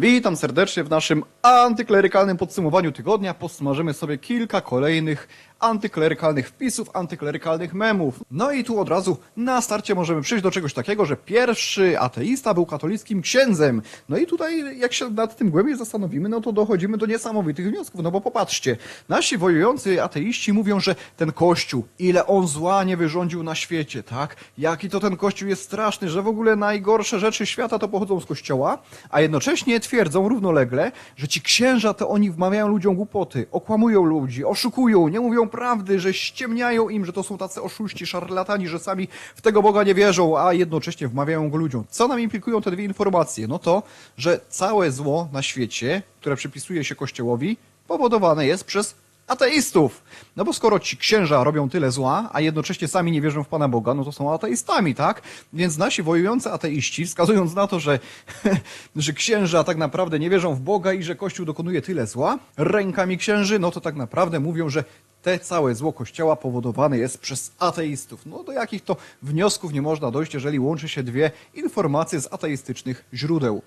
Witam serdecznie w naszym antyklerykalnym podsumowaniu tygodnia. Posmażymy sobie kilka kolejnych antyklerykalnych wpisów, antyklerykalnych memów. No i tu od razu na starcie możemy przyjść do czegoś takiego, że pierwszy ateista był katolickim księdzem. No i tutaj jak się nad tym głębiej zastanowimy, no to dochodzimy do niesamowitych wniosków. No bo popatrzcie, nasi wojujący ateiści mówią, że ten kościół, ile on zła nie wyrządził na świecie, tak? Jaki to ten kościół jest straszny, że w ogóle najgorsze rzeczy świata to pochodzą z kościoła, a jednocześnie twierdzą równolegle, że ci księża to oni wmawiają ludziom głupoty, okłamują ludzi, oszukują, nie mówią prawdy, że ściemniają im, że to są tacy oszuści, szarlatani, że sami w tego Boga nie wierzą, a jednocześnie wmawiają go ludziom. Co nam implikują te dwie informacje? No to, że całe zło na świecie, które przypisuje się Kościołowi, powodowane jest przez ateistów. No bo skoro ci księża robią tyle zła, a jednocześnie sami nie wierzą w Pana Boga, no to są ateistami, tak? Więc nasi wojujący ateiści, wskazując na to, że, że księża tak naprawdę nie wierzą w Boga i że Kościół dokonuje tyle zła rękami księży, no to tak naprawdę mówią, że te całe zło Kościoła powodowane jest przez ateistów. No do jakich to wniosków nie można dojść, jeżeli łączy się dwie informacje z ateistycznych źródeł.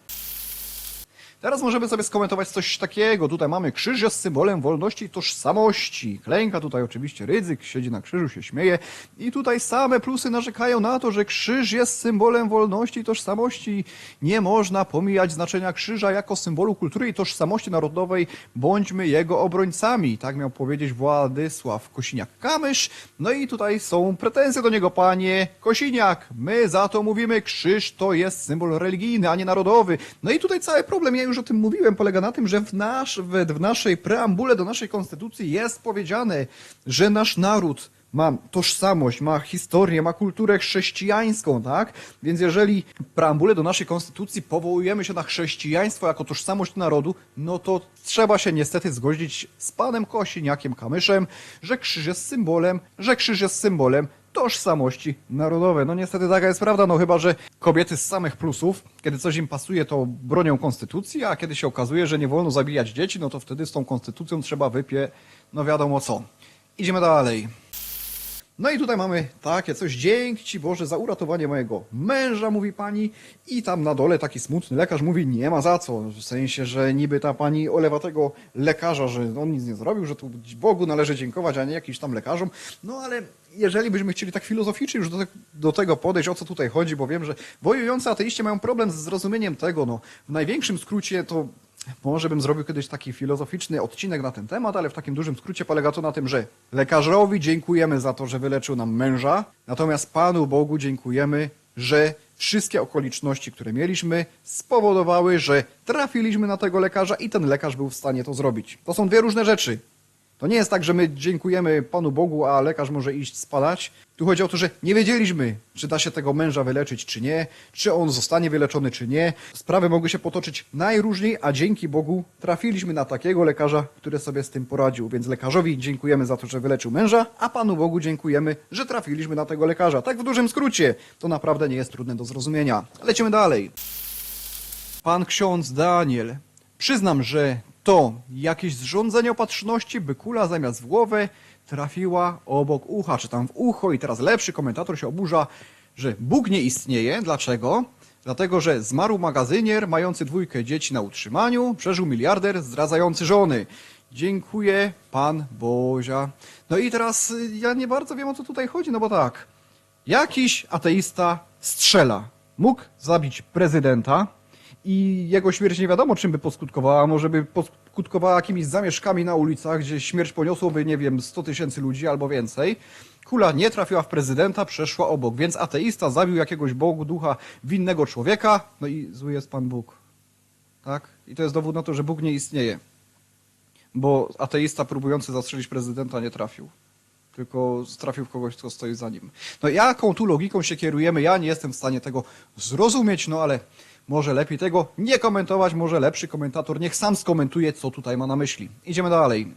Teraz możemy sobie skomentować coś takiego. Tutaj mamy krzyż jest symbolem wolności i tożsamości. Klęka tutaj oczywiście ryzyk, siedzi na krzyżu, się śmieje. I tutaj same plusy narzekają na to, że krzyż jest symbolem wolności i tożsamości. Nie można pomijać znaczenia krzyża jako symbolu kultury i tożsamości narodowej. Bądźmy jego obrońcami. Tak miał powiedzieć Władysław Kosiniak-Kamysz. No i tutaj są pretensje do niego, panie Kosiniak. My za to mówimy, krzyż to jest symbol religijny, a nie narodowy. No i tutaj cały problem, ja już o tym mówiłem, polega na tym, że w, nasz, w, w naszej preambule do naszej konstytucji jest powiedziane, że nasz naród ma tożsamość, ma historię, ma kulturę chrześcijańską, tak? Więc jeżeli w preambule do naszej konstytucji powołujemy się na chrześcijaństwo jako tożsamość narodu, no to trzeba się niestety zgodzić z panem Kosiniakiem Kamyszem, że krzyż jest symbolem, że krzyż jest symbolem tożsamości narodowej. No niestety taka jest prawda, no chyba, że kobiety z samych plusów, kiedy coś im pasuje, to bronią konstytucji, a kiedy się okazuje, że nie wolno zabijać dzieci, no to wtedy z tą konstytucją trzeba wypie, no wiadomo co. Idziemy dalej. No i tutaj mamy takie coś, dzięki Ci Boże za uratowanie mojego męża, mówi pani. I tam na dole taki smutny lekarz mówi, nie ma za co. W sensie, że niby ta pani olewa tego lekarza, że on nic nie zrobił, że tu Bogu należy dziękować, a nie jakimś tam lekarzom. No ale jeżeli byśmy chcieli tak filozoficznie już do, te, do tego podejść, o co tutaj chodzi, bo wiem, że wojujący ateiści mają problem z zrozumieniem tego, no w największym skrócie to może bym zrobił kiedyś taki filozoficzny odcinek na ten temat, ale w takim dużym skrócie polega to na tym, że lekarzowi dziękujemy za to, że wyleczył nam męża, natomiast Panu Bogu dziękujemy, że wszystkie okoliczności, które mieliśmy, spowodowały, że trafiliśmy na tego lekarza i ten lekarz był w stanie to zrobić. To są dwie różne rzeczy. To nie jest tak, że my dziękujemy Panu Bogu, a lekarz może iść spalać. Tu chodzi o to, że nie wiedzieliśmy, czy da się tego męża wyleczyć, czy nie, czy on zostanie wyleczony, czy nie. Sprawy mogły się potoczyć najróżniej, a dzięki Bogu trafiliśmy na takiego lekarza, który sobie z tym poradził. Więc lekarzowi dziękujemy za to, że wyleczył męża, a Panu Bogu dziękujemy, że trafiliśmy na tego lekarza. Tak w dużym skrócie. To naprawdę nie jest trudne do zrozumienia. Lecimy dalej. Pan ksiądz Daniel. Przyznam, że to jakieś zrządzenie opatrzności, by kula zamiast w głowę trafiła obok ucha, czy tam w ucho i teraz lepszy komentator się oburza, że Bóg nie istnieje. Dlaczego? Dlatego, że zmarł magazynier mający dwójkę dzieci na utrzymaniu, przeżył miliarder zdradzający żony. Dziękuję, Pan Bozia. No i teraz y, ja nie bardzo wiem, o co tutaj chodzi, no bo tak. Jakiś ateista strzela. Mógł zabić prezydenta, i jego śmierć nie wiadomo czym by poskutkowała, może by poskutkowała jakimiś zamieszkami na ulicach, gdzie śmierć poniosłoby, nie wiem, 100 tysięcy ludzi albo więcej. Kula nie trafiła w prezydenta, przeszła obok, więc ateista zabił jakiegoś Bogu, ducha winnego człowieka, no i zły jest Pan Bóg. Tak? I to jest dowód na to, że Bóg nie istnieje. Bo ateista próbujący zastrzelić prezydenta nie trafił. Tylko trafił w kogoś, kto stoi za nim. No jaką tu logiką się kierujemy, ja nie jestem w stanie tego zrozumieć, no ale może lepiej tego nie komentować, może lepszy komentator niech sam skomentuje, co tutaj ma na myśli. Idziemy dalej.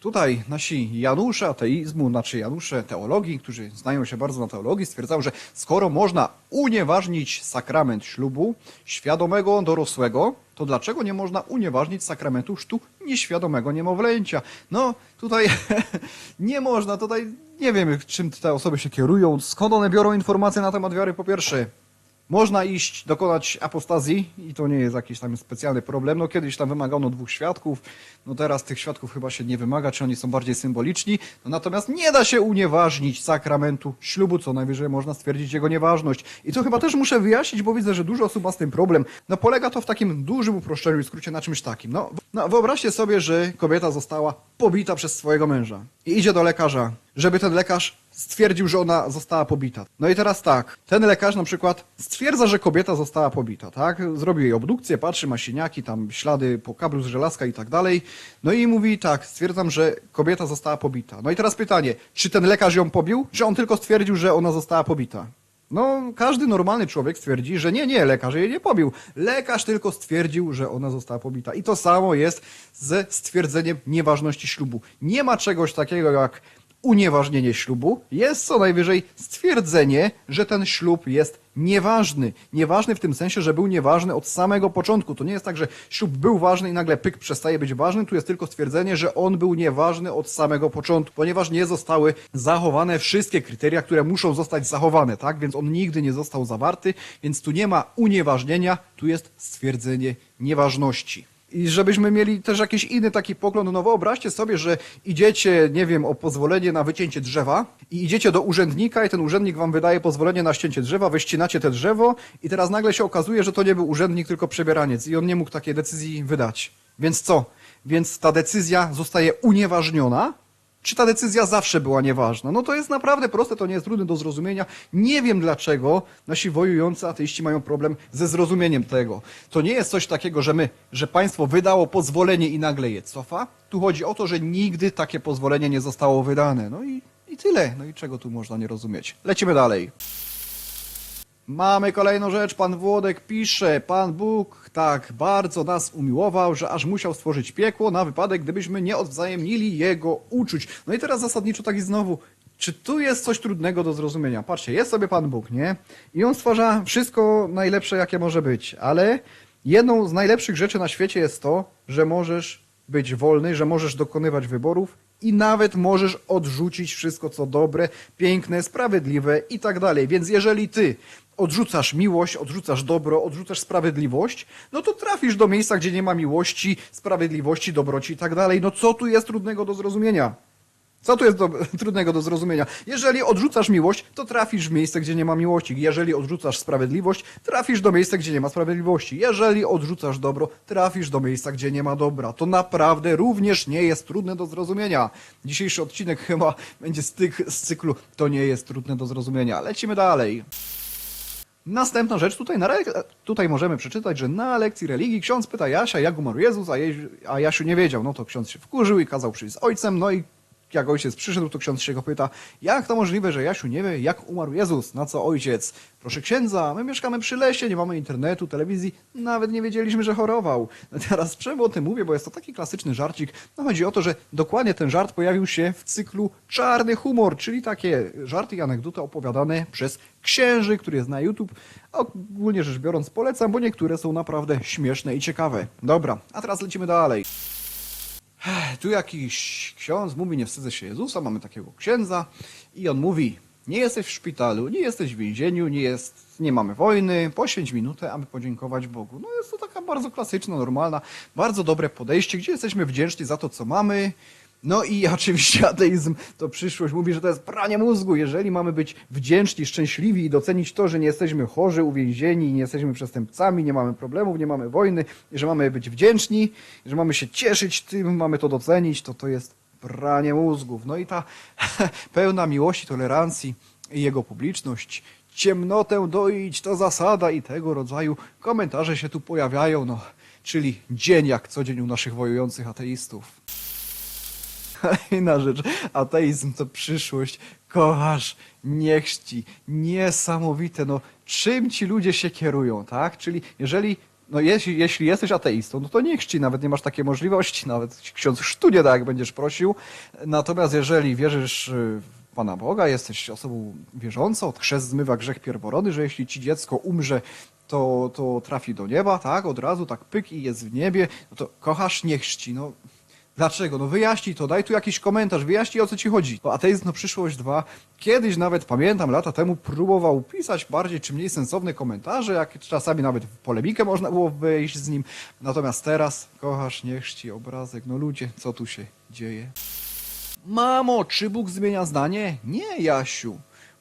Tutaj nasi Janusze ateizmu, znaczy Janusze teologii, którzy znają się bardzo na teologii, stwierdzają, że skoro można unieważnić sakrament ślubu świadomego dorosłego, to dlaczego nie można unieważnić sakramentu chrztu nieświadomego niemowlęcia? No, tutaj nie można, tutaj nie wiemy, czym te osoby się kierują, skąd one biorą informacje na temat wiary po pierwsze Można iść, dokonać apostazji i to nie jest jakiś tam specjalny problem. No kiedyś tam wymagano dwóch świadków, no teraz tych świadków chyba się nie wymaga, czy oni są bardziej symboliczni. No natomiast nie da się unieważnić sakramentu ślubu, co najwyżej można stwierdzić jego nieważność. I to chyba też muszę wyjaśnić, bo widzę, że dużo osób ma z tym problem. No polega to w takim dużym uproszczeniu i skrócie na czymś takim. No, no wyobraźcie sobie, że kobieta została pobita przez swojego męża i idzie do lekarza, żeby ten lekarz stwierdził, że ona została pobita. No i teraz tak, ten lekarz na przykład stwierdza, że kobieta została pobita, tak? Zrobił jej obdukcję, patrzy, ma siniaki, tam ślady po kablu z żelazka i tak dalej. No i mówi tak, stwierdzam, że kobieta została pobita. No i teraz pytanie, czy ten lekarz ją pobił, czy on tylko stwierdził, że ona została pobita? No, każdy normalny człowiek stwierdzi, że nie, nie, lekarz jej nie pobił. Lekarz tylko stwierdził, że ona została pobita. I to samo jest ze stwierdzeniem nieważności ślubu. Nie ma czegoś takiego jak unieważnienie ślubu. Jest co najwyżej stwierdzenie, że ten ślub jest nieważny. Nieważny w tym sensie, że był nieważny od samego początku. To nie jest tak, że ślub był ważny i nagle pyk przestaje być ważny. Tu jest tylko stwierdzenie, że on był nieważny od samego początku, ponieważ nie zostały zachowane wszystkie kryteria, które muszą zostać zachowane, tak? Więc on nigdy nie został zawarty, więc tu nie ma unieważnienia, tu jest stwierdzenie nieważności. I żebyśmy mieli też jakiś inny taki pogląd, no wyobraźcie sobie, że idziecie, nie wiem, o pozwolenie na wycięcie drzewa i idziecie do urzędnika i ten urzędnik wam wydaje pozwolenie na ścięcie drzewa, wy ścinacie te drzewo i teraz nagle się okazuje, że to nie był urzędnik, tylko przebieraniec i on nie mógł takiej decyzji wydać. Więc co? Więc ta decyzja zostaje unieważniona, czy ta decyzja zawsze była nieważna? No to jest naprawdę proste, to nie jest trudne do zrozumienia. Nie wiem dlaczego nasi wojujący ateiści mają problem ze zrozumieniem tego. To nie jest coś takiego, że my, że państwo wydało pozwolenie i nagle je cofa. Tu chodzi o to, że nigdy takie pozwolenie nie zostało wydane. No i, i tyle. No i czego tu można nie rozumieć? Lecimy dalej. Mamy kolejną rzecz. Pan Włodek pisze, Pan Bóg tak bardzo nas umiłował, że aż musiał stworzyć piekło na wypadek, gdybyśmy nie odwzajemnili Jego uczuć. No i teraz zasadniczo tak i znowu, czy tu jest coś trudnego do zrozumienia? Patrzcie, jest sobie Pan Bóg, nie? I On stwarza wszystko najlepsze, jakie może być, ale jedną z najlepszych rzeczy na świecie jest to, że możesz być wolny, że możesz dokonywać wyborów i nawet możesz odrzucić wszystko, co dobre, piękne, sprawiedliwe i tak dalej. Więc jeżeli ty odrzucasz miłość, odrzucasz dobro, odrzucasz sprawiedliwość, no to trafisz do miejsca, gdzie nie ma miłości, sprawiedliwości, dobroci i tak dalej. No co tu jest trudnego do zrozumienia? Co tu jest do, trudnego do zrozumienia? Jeżeli odrzucasz miłość, to trafisz w miejsce, gdzie nie ma miłości. Jeżeli odrzucasz sprawiedliwość, trafisz do miejsca, gdzie nie ma sprawiedliwości. Jeżeli odrzucasz dobro, trafisz do miejsca, gdzie nie ma dobra. To naprawdę również nie jest trudne do zrozumienia. Dzisiejszy odcinek chyba będzie z, tych, z cyklu To nie jest trudne do zrozumienia. Lecimy dalej. Następna rzecz, tutaj, na tutaj możemy przeczytać, że na lekcji religii ksiądz pyta Jasia, jak umarł Jezus, a, Jeziu, a Jasiu nie wiedział. No to ksiądz się wkurzył i kazał przyjść z ojcem, no i jak ojciec przyszedł, to ksiądz się go pyta, jak to możliwe, że Jasiu nie wie, jak umarł Jezus? Na co ojciec? Proszę księdza, my mieszkamy przy lesie, nie mamy internetu, telewizji, nawet nie wiedzieliśmy, że chorował. No teraz czemu o tym mówię, bo jest to taki klasyczny żarcik. No chodzi o to, że dokładnie ten żart pojawił się w cyklu Czarny Humor, czyli takie żarty i anegdoty opowiadane przez księży, który jest na YouTube. Ogólnie rzecz biorąc polecam, bo niektóre są naprawdę śmieszne i ciekawe. Dobra, a teraz lecimy dalej. Tu jakiś ksiądz mówi, nie wstydzę się Jezusa, mamy takiego księdza i on mówi, nie jesteś w szpitalu, nie jesteś w więzieniu, nie, jest, nie mamy wojny, poświęć minutę, aby podziękować Bogu. No jest to taka bardzo klasyczna, normalna, bardzo dobre podejście, gdzie jesteśmy wdzięczni za to, co mamy. No i oczywiście ateizm to przyszłość mówi, że to jest pranie mózgu. Jeżeli mamy być wdzięczni, szczęśliwi i docenić to, że nie jesteśmy chorzy, uwięzieni, nie jesteśmy przestępcami, nie mamy problemów, nie mamy wojny, że mamy być wdzięczni, że mamy się cieszyć tym, mamy to docenić, to to jest pranie mózgów. No i ta pełna miłości, tolerancji i jego publiczność, ciemnotę doić to zasada i tego rodzaju komentarze się tu pojawiają, no, czyli dzień jak co dzień u naszych wojujących ateistów. Kolejna rzecz, ateizm to przyszłość, kochasz, niech ci, niesamowite, no czym ci ludzie się kierują, tak? Czyli jeżeli, no jeśli, jeśli jesteś ateistą, no to niech ci, nawet nie masz takiej możliwości, nawet ksiądz chrztu nie da, jak będziesz prosił, natomiast jeżeli wierzysz w Pana Boga, jesteś osobą wierzącą, chrzest zmywa grzech pierworodny, że jeśli ci dziecko umrze, to, to trafi do nieba, tak, od razu, tak pyk i jest w niebie, no to kochasz, niech ci, no Dlaczego? No wyjaśnij to, daj tu jakiś komentarz, wyjaśnij o co ci chodzi. To Ateizm no przyszłość 2. Kiedyś nawet, pamiętam, lata temu próbował pisać bardziej czy mniej sensowne komentarze, jak czasami nawet w polemikę można było wejść z nim. Natomiast teraz, kochasz, niech ci obrazek. No ludzie, co tu się dzieje? Mamo, czy Bóg zmienia zdanie? Nie, Jasiu.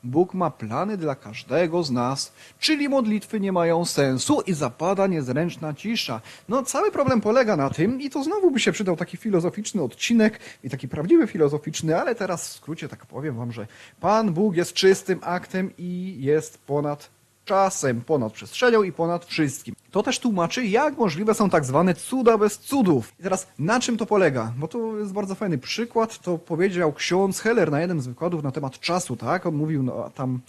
Bóg ma plany dla każdego z nas, czyli modlitwy nie mają sensu i zapada niezręczna cisza. No, cały problem polega na tym, i to znowu by się przydał taki filozoficzny odcinek i taki prawdziwy filozoficzny, ale teraz w skrócie tak powiem wam, że Pan Bóg jest czystym aktem i jest ponad czasem, ponad przestrzenią i ponad wszystkim. To też tłumaczy, jak możliwe są tak zwane cuda bez cudów. I teraz na czym to polega? Bo to jest bardzo fajny przykład. To powiedział ksiądz Heller na jednym z wykładów na temat czasu, tak? On mówił no, tam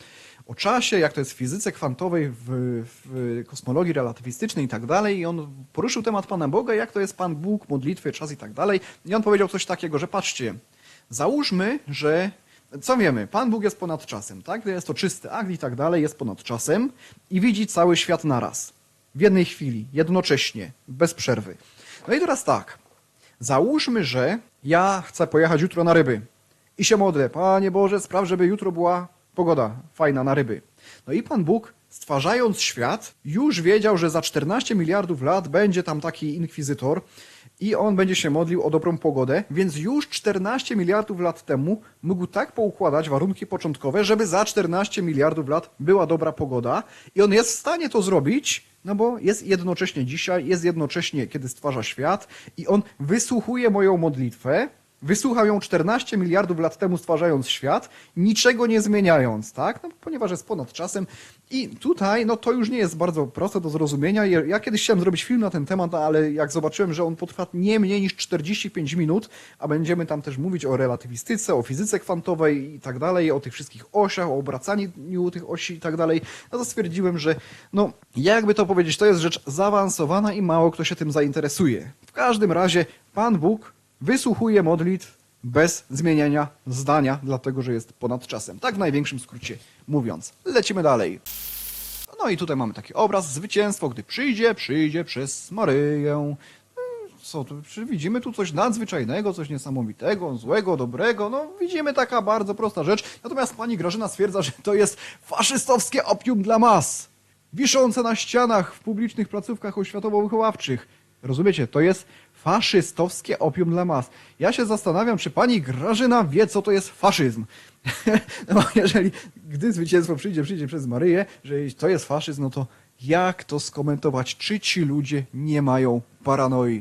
o czasie, jak to jest w fizyce kwantowej, w, w kosmologii relatywistycznej i tak dalej. I on poruszył temat Pana Boga, jak to jest Pan Bóg, modlitwy, czas i tak dalej. I on powiedział coś takiego, że patrzcie, załóżmy, że co wiemy? Pan Bóg jest ponad czasem, tak? Jest to czysty akt i tak dalej, jest ponad czasem i widzi cały świat naraz. W jednej chwili, jednocześnie, bez przerwy. No i teraz tak. Załóżmy, że ja chcę pojechać jutro na ryby i się modlę. Panie Boże, spraw, żeby jutro była pogoda fajna na ryby. No i Pan Bóg, stwarzając świat, już wiedział, że za 14 miliardów lat będzie tam taki inkwizytor i on będzie się modlił o dobrą pogodę, więc już 14 miliardów lat temu mógł tak poukładać warunki początkowe, żeby za 14 miliardów lat była dobra pogoda. I on jest w stanie to zrobić, no bo jest jednocześnie dzisiaj, jest jednocześnie, kiedy stwarza świat i on wysłuchuje moją modlitwę, Wysłuchał ją 14 miliardów lat temu stwarzając świat, niczego nie zmieniając, tak? No, ponieważ jest ponad czasem. I tutaj, no to już nie jest bardzo proste do zrozumienia. Ja kiedyś chciałem zrobić film na ten temat, ale jak zobaczyłem, że on potrwa nie mniej niż 45 minut, a będziemy tam też mówić o relatywistyce, o fizyce kwantowej i tak dalej, o tych wszystkich osiach, o obracaniu tych osi i tak dalej, no to stwierdziłem, że no, jakby to powiedzieć, to jest rzecz zaawansowana i mało kto się tym zainteresuje. W każdym razie Pan Bóg wysłuchuje modlitw bez zmieniania zdania, dlatego że jest ponad czasem. Tak w największym skrócie mówiąc. Lecimy dalej. No i tutaj mamy taki obraz, zwycięstwo, gdy przyjdzie, przyjdzie przez Maryję. Hmm, Co tu, czy widzimy tu coś nadzwyczajnego, coś niesamowitego, złego, dobrego? No widzimy taka bardzo prosta rzecz. Natomiast pani Grażyna stwierdza, że to jest faszystowskie opium dla mas. Wiszące na ścianach w publicznych placówkach oświatowo-wychowawczych. Rozumiecie? To jest faszystowskie opium dla mas. Ja się zastanawiam, czy pani Grażyna wie, co to jest faszyzm. no bo jeżeli, gdy zwycięstwo przyjdzie, przyjdzie przez Maryję, że to jest faszyzm, no to jak to skomentować? Czy ci ludzie nie mają paranoi?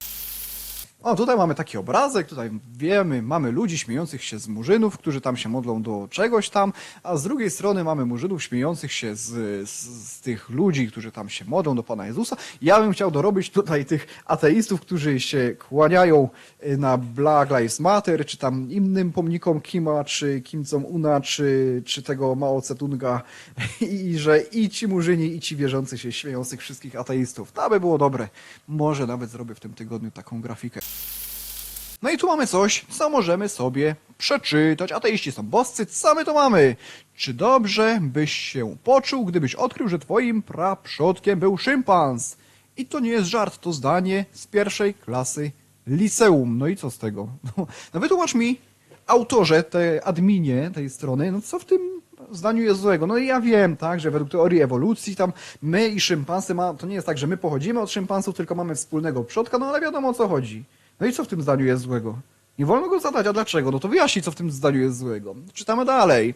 O, tutaj mamy taki obrazek, tutaj wiemy, mamy ludzi śmiejących się z murzynów, którzy tam się modlą do czegoś tam, a z drugiej strony mamy murzynów śmiejących się z, z, z tych ludzi, którzy tam się modlą do Pana Jezusa. Ja bym chciał dorobić tutaj tych ateistów, którzy się kłaniają y, na Black Lives Matter, czy tam innym pomnikom Kima, czy Kim Jong-una, czy, czy tego Mao Tse-tunga i że i ci murzyni, i ci wierzący się śmiejących wszystkich ateistów. To by było dobre. Może nawet zrobię w tym tygodniu taką grafikę. No i tu mamy coś, co możemy sobie przeczytać. Ateiści są boscy, co my to mamy? Czy dobrze byś się poczuł, gdybyś odkrył, że twoim praprzodkiem był szympans? I to nie jest żart, to zdanie z pierwszej klasy liceum. No i co z tego? No, no wytłumacz mi, autorze, te adminie tej strony, no co w tym zdaniu jest złego? No i ja wiem, tak, że według teorii ewolucji tam my i szympansy, ma, to nie jest tak, że my pochodzimy od szympansów, tylko mamy wspólnego przodka, no ale wiadomo o co chodzi. No i co w tym zdaniu jest złego? Nie wolno go zadać, a dlaczego? No to wyjaśnij, co w tym zdaniu jest złego. Czytamy dalej.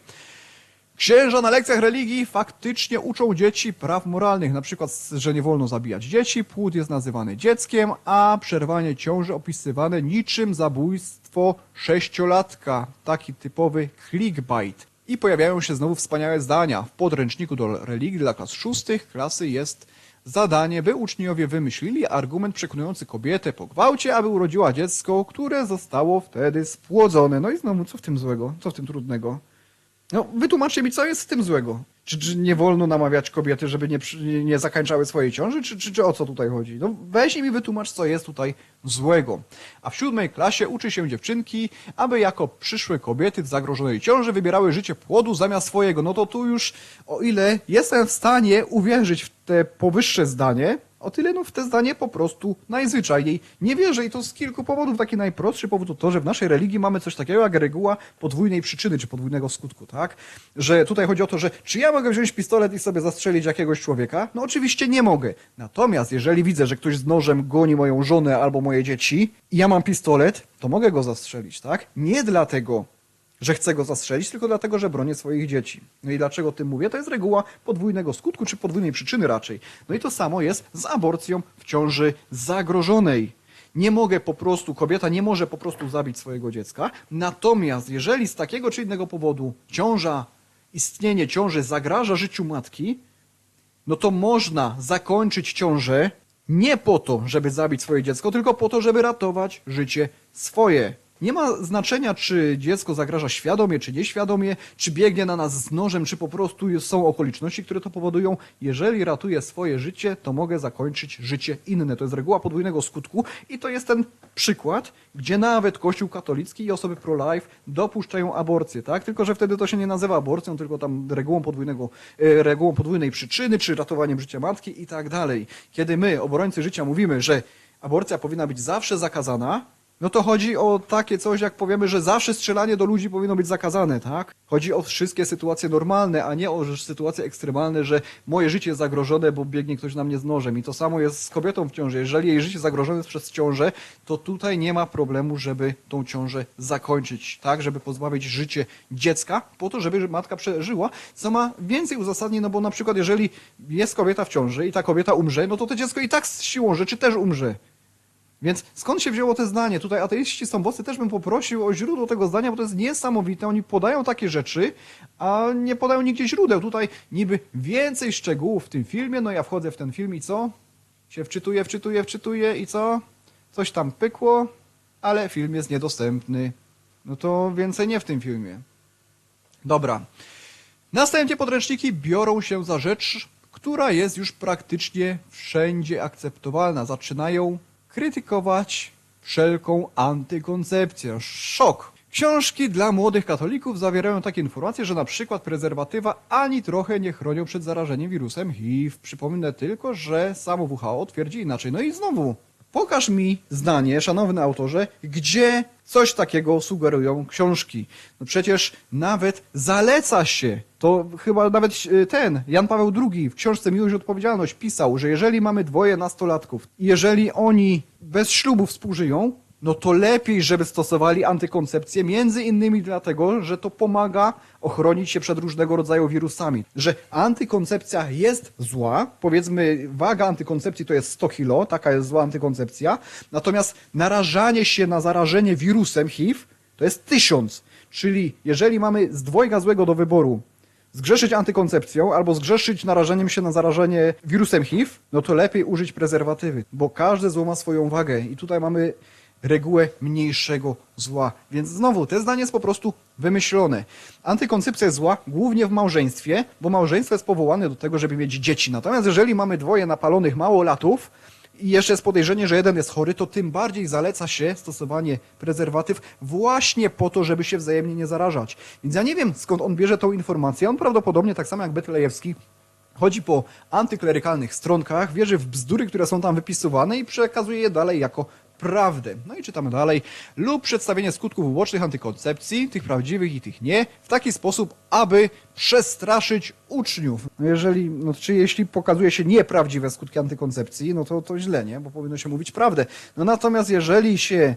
Księża na lekcjach religii faktycznie uczą dzieci praw moralnych, na przykład, że nie wolno zabijać dzieci, płód jest nazywany dzieckiem, a przerwanie ciąży opisywane niczym zabójstwo sześciolatka. Taki typowy clickbait. I pojawiają się znowu wspaniałe zdania. W podręczniku do religii dla klas szóstych klasy jest zadanie, by uczniowie wymyślili argument przekonujący kobietę po gwałcie, aby urodziła dziecko, które zostało wtedy spłodzone. No i znowu, co w tym złego? Co w tym trudnego? No, wytłumaczcie mi, co jest w tym złego. Czy, czy nie wolno namawiać kobiety, żeby nie, nie zakańczały swojej ciąży, czy, czy, czy o co tutaj chodzi? No weź mi wytłumacz, co jest tutaj złego. A w siódmej klasie uczy się dziewczynki, aby jako przyszłe kobiety w zagrożonej ciąży wybierały życie płodu zamiast swojego. No to tu już, o ile jestem w stanie uwierzyć w te powyższe zdanie, O tyle no w te zdanie po prostu najzwyczajniej nie wierzę i to z kilku powodów. Taki najprostszy powód to to, że w naszej religii mamy coś takiego jak reguła podwójnej przyczyny czy podwójnego skutku, tak? Że tutaj chodzi o to, że czy ja mogę wziąć pistolet i sobie zastrzelić jakiegoś człowieka? No oczywiście nie mogę. Natomiast jeżeli widzę, że ktoś z nożem goni moją żonę albo moje dzieci i ja mam pistolet, to mogę go zastrzelić, tak? Nie dlatego, że chcę go zastrzelić, tylko dlatego, że bronię swoich dzieci. No i dlaczego o tym mówię? To jest reguła podwójnego skutku, czy podwójnej przyczyny raczej. No i to samo jest z aborcją w ciąży zagrożonej. Nie mogę po prostu, kobieta nie może po prostu zabić swojego dziecka. Natomiast jeżeli z takiego czy innego powodu ciąża, istnienie ciąży zagraża życiu matki, no to można zakończyć ciążę nie po to, żeby zabić swoje dziecko, tylko po to, żeby ratować życie swoje. Nie ma znaczenia, czy dziecko zagraża świadomie, czy nieświadomie, czy biegnie na nas z nożem, czy po prostu są okoliczności, które to powodują. Jeżeli ratuję swoje życie, to mogę zakończyć życie inne. To jest reguła podwójnego skutku i to jest ten przykład, gdzie nawet Kościół katolicki i osoby pro-life dopuszczają aborcję, tak? Tylko, że wtedy to się nie nazywa aborcją, tylko tam regułą podwójnego, e, regułą podwójnej przyczyny, czy ratowaniem życia matki i tak dalej. Kiedy my, obrońcy życia, mówimy, że aborcja powinna być zawsze zakazana, no to chodzi o takie coś, jak powiemy, że zawsze strzelanie do ludzi powinno być zakazane, tak? Chodzi o wszystkie sytuacje normalne, a nie o sytuacje ekstremalne, że moje życie jest zagrożone, bo biegnie ktoś na mnie z nożem. I to samo jest z kobietą w ciąży. Jeżeli jej życie zagrożone jest przez ciążę, to tutaj nie ma problemu, żeby tą ciążę zakończyć, tak? Żeby pozbawić życie dziecka, po to, żeby matka przeżyła, co ma więcej uzasadnień, no bo na przykład jeżeli jest kobieta w ciąży i ta kobieta umrze, no to to dziecko i tak z siłą rzeczy też umrze. Więc skąd się wzięło to zdanie? Tutaj ateiści stąbowcy też bym poprosił o źródło tego zdania, bo to jest niesamowite. Oni podają takie rzeczy, a nie podają nigdzie źródeł. Tutaj niby więcej szczegółów w tym filmie. No ja wchodzę w ten film i co? Się wczytuję, wczytuję, wczytuję i co? Coś tam pykło, ale film jest niedostępny. No to więcej nie w tym filmie. Dobra. Następnie podręczniki biorą się za rzecz, która jest już praktycznie wszędzie akceptowalna. Zaczynają krytykować wszelką antykoncepcję. Szok! Książki dla młodych katolików zawierają takie informacje, że na przykład prezerwatywa ani trochę nie chronią przed zarażeniem wirusem HIV. Przypomnę tylko, że samo WHO twierdzi inaczej. No i znowu, pokaż mi zdanie, szanowny autorze, gdzie coś takiego sugerują książki. No przecież nawet zaleca się, to chyba nawet e, ten, Jan Paweł II w książce Miłość i Odpowiedzialność pisał, że jeżeli mamy dwoje nastolatków jeżeli oni bez ślubu współżyją, no to lepiej, żeby stosowali antykoncepcję, między innymi dlatego, że to pomaga ochronić się przed różnego rodzaju wirusami. Że antykoncepcja jest zła, powiedzmy waga antykoncepcji to jest 100 kilo, taka jest zła antykoncepcja, natomiast narażanie się na zarażenie wirusem HIV to jest 1000. Czyli jeżeli mamy z dwojga złego do wyboru zgrzeszyć antykoncepcją albo zgrzeszyć narażeniem się na zarażenie wirusem HIV, no to lepiej użyć prezerwatywy, bo każde zło ma swoją wagę i tutaj mamy regułę mniejszego zła. Więc znowu, to zdanie jest po prostu wymyślone. Antykoncepcja jest zła głównie w małżeństwie, bo małżeństwo jest powołane do tego, żeby mieć dzieci. Natomiast jeżeli mamy dwoje napalonych małolatów, i jeszcze jest podejrzenie, że jeden jest chory, to tym bardziej zaleca się stosowanie prezerwatyw właśnie po to, żeby się wzajemnie nie zarażać. Więc ja nie wiem, skąd on bierze tą informację. On prawdopodobnie, tak samo jak Betlejewski, chodzi po antyklerykalnych stronkach, wierzy w bzdury, które są tam wypisywane i przekazuje je dalej jako prawdę. No i czytamy dalej. Lub przedstawienie skutków ubocznych antykoncepcji, tych prawdziwych i tych nie, w taki sposób, aby przestraszyć uczniów. No jeżeli, no czy jeśli pokazuje się nieprawdziwe skutki antykoncepcji, no to, to źle, nie? Bo powinno się mówić prawdę. No natomiast jeżeli się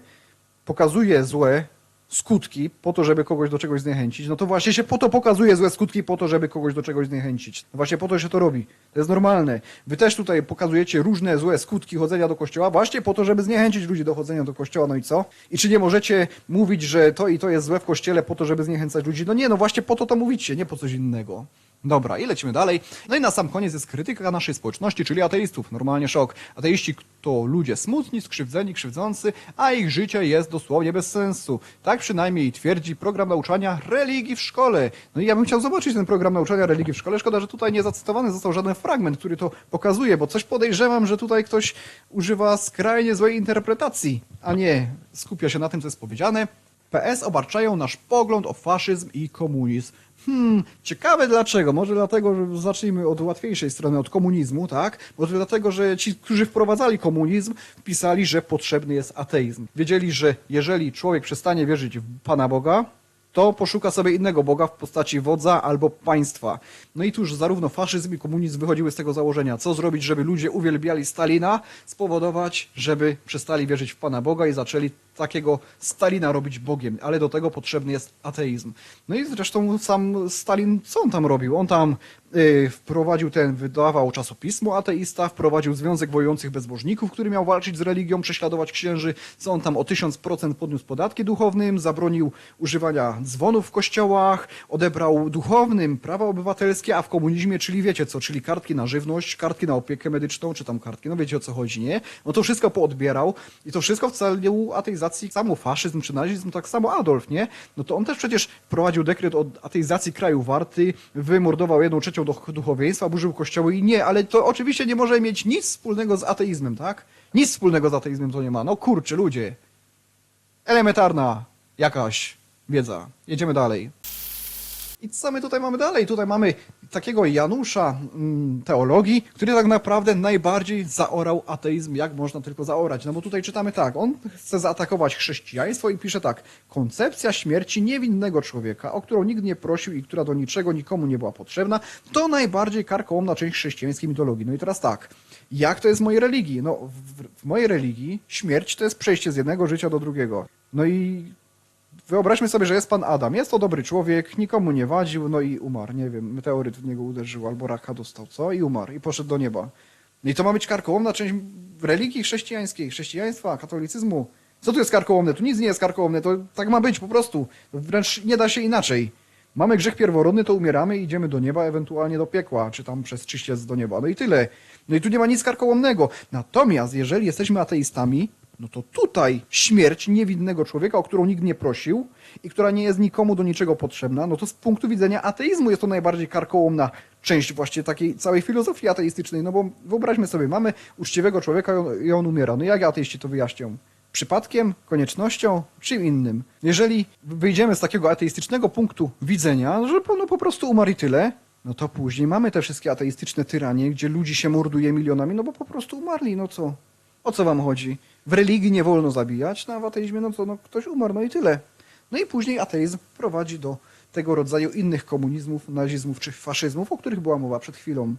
pokazuje złe skutki po to, żeby kogoś do czegoś zniechęcić, no to właśnie się po to pokazuje złe skutki po to, żeby kogoś do czegoś zniechęcić. No właśnie po to się to robi. To jest normalne. Wy też tutaj pokazujecie różne złe skutki chodzenia do kościoła właśnie po to, żeby zniechęcić ludzi do chodzenia do kościoła. No i co? I czy nie możecie mówić, że to i to jest złe w kościele po to, żeby zniechęcać ludzi? No nie, no właśnie po to to mówicie, nie po coś innego. Dobra, i lecimy dalej. No i na sam koniec jest krytyka naszej społeczności, czyli ateistów. Normalnie szok. Ateiści to ludzie smutni, skrzywdzeni, krzywdzący, a ich życie jest dosłownie bez sensu. Tak przynajmniej twierdzi program nauczania religii w szkole. No i ja bym chciał zobaczyć ten program nauczania religii w szkole. Szkoda, że tutaj nie zacytowany został żaden fragment, który to pokazuje, bo coś podejrzewam, że tutaj ktoś używa skrajnie złej interpretacji, a nie skupia się na tym, co jest powiedziane. PS obarczają nasz pogląd o faszyzm i komunizm. Hmm, ciekawe dlaczego. Może dlatego, że zacznijmy od łatwiejszej strony, od komunizmu, tak? Może dlatego, że ci, którzy wprowadzali komunizm, wpisali, że potrzebny jest ateizm. Wiedzieli, że jeżeli człowiek przestanie wierzyć w Pana Boga, to poszuka sobie innego Boga w postaci wodza albo państwa. No i tuż zarówno faszyzm i komunizm wychodziły z tego założenia. Co zrobić, żeby ludzie uwielbiali Stalina? Spowodować, żeby przestali wierzyć w Pana Boga i zaczęli takiego Stalina robić Bogiem, ale do tego potrzebny jest ateizm. No i zresztą sam Stalin, co on tam robił? On tam wprowadził ten, wydawał czasopismo ateista, wprowadził Związek Wojujących Bezbożników, który miał walczyć z religią, prześladować księży, co on tam o 1000% podniósł podatki duchownym, zabronił używania dzwonów w kościołach, odebrał duchownym prawa obywatelskie, a w komunizmie, czyli wiecie co, czyli kartki na żywność, kartki na opiekę medyczną, czy tam kartki, no wiecie o co chodzi, nie? No to wszystko poodbierał i to wszystko w celu ateizacji, samo faszyzm czy nazizm, tak samo Adolf, nie? No to on też przecież prowadził dekret o ateizacji kraju Warty, wymordował jedną trzecią do- duchowieństwa, burzył kościoły i nie, ale to oczywiście nie może mieć nic wspólnego z ateizmem, tak? Nic wspólnego z ateizmem to nie ma. No kurczę, ludzie. Elementarna jakaś wiedza. Jedziemy dalej. I co my tutaj mamy dalej? Tutaj mamy takiego Janusza mm, teologii, który tak naprawdę najbardziej zaorał ateizm, jak można tylko zaorać. No bo tutaj czytamy tak, on chce zaatakować chrześcijaństwo i pisze tak. Koncepcja śmierci niewinnego człowieka, o którą nikt nie prosił i która do niczego nikomu nie była potrzebna, to najbardziej karkołomna część chrześcijańskiej mitologii. No i teraz tak, jak to jest w mojej religii? No w, w mojej religii śmierć to jest przejście z jednego życia do drugiego. No i Wyobraźmy sobie, że jest pan Adam. Jest to dobry człowiek, nikomu nie wadził, no i umarł. Nie wiem, meteoryt w niego uderzył albo raka dostał, co? I umarł i poszedł do nieba. No i to ma być karkołomna część religii chrześcijańskiej, chrześcijaństwa, katolicyzmu. Co tu jest karkołomne? Tu nic nie jest karkołomne, to tak ma być po prostu. Wręcz nie da się inaczej. Mamy grzech pierworodny, to umieramy i idziemy do nieba, ewentualnie do piekła, czy tam przez czyściec do nieba. No i tyle. No i tu nie ma nic karkołomnego. Natomiast jeżeli jesteśmy ateistami, no to tutaj śmierć niewinnego człowieka, o którą nikt nie prosił i która nie jest nikomu do niczego potrzebna, no to z punktu widzenia ateizmu jest to najbardziej karkołomna część właśnie takiej całej filozofii ateistycznej, no bo wyobraźmy sobie, mamy uczciwego człowieka i on, umiera. No jak ateiści to wyjaśnią? Przypadkiem, koniecznością, czym innym. Jeżeli wyjdziemy z takiego ateistycznego punktu widzenia, że no po prostu umarł i tyle, no to później mamy te wszystkie ateistyczne tyranie, gdzie ludzi się morduje milionami, no bo po prostu umarli, no co? O co wam chodzi? W religii nie wolno zabijać, no a w ateizmie no co, no ktoś umarł, no i tyle. No i później ateizm prowadzi do tego rodzaju innych komunizmów, nazizmów czy faszyzmów, o których była mowa przed chwilą.